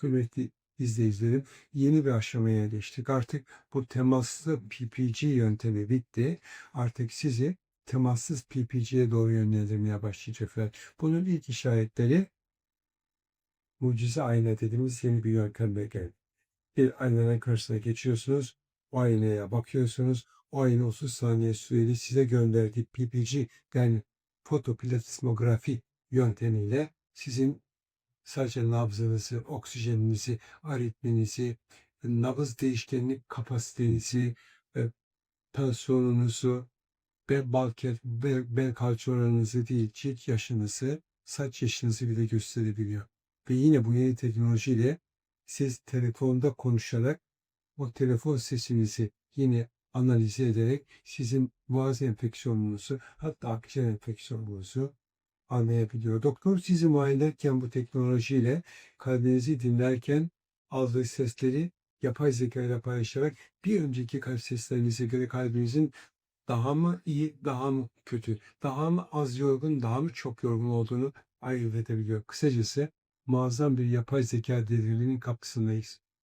Kıymetli izleyicilerim yeni bir aşamaya geçtik. Artık bu temaslı PPG yöntemi bitti. Artık sizi temassız PPG'ye doğru yönlendirmeye başlayacaklar. Bunun ilk işaretleri mucize ayna dediğimiz yeni bir yöntemle geldi. Bir aynanın karşısına geçiyorsunuz. O aynaya bakıyorsunuz. O ayna 30 saniye süreli size gönderdiği PPG yani fotoplasmografi yöntemiyle sizin sadece nabzınızı, oksijeninizi, aritminizi, nabız değişkenlik kapasitenizi, e, tansiyonunuzu, bel, balket, bel, bel kalça oranınızı değil, cilt yaşınızı, saç yaşınızı bile gösterebiliyor. Ve yine bu yeni teknolojiyle siz telefonda konuşarak o telefon sesinizi yine analiz ederek sizin boğaz enfeksiyonunuzu hatta akciğer enfeksiyonunuzu anlayabiliyor. Doktor sizi muayene ederken bu teknolojiyle kalbinizi dinlerken aldığı sesleri yapay zeka ile paylaşarak bir önceki kalp seslerinize göre kalbinizin daha mı iyi, daha mı kötü, daha mı az yorgun, daha mı çok yorgun olduğunu ayırt edebiliyor. Kısacası muazzam bir yapay zeka devrinin kapısındayız.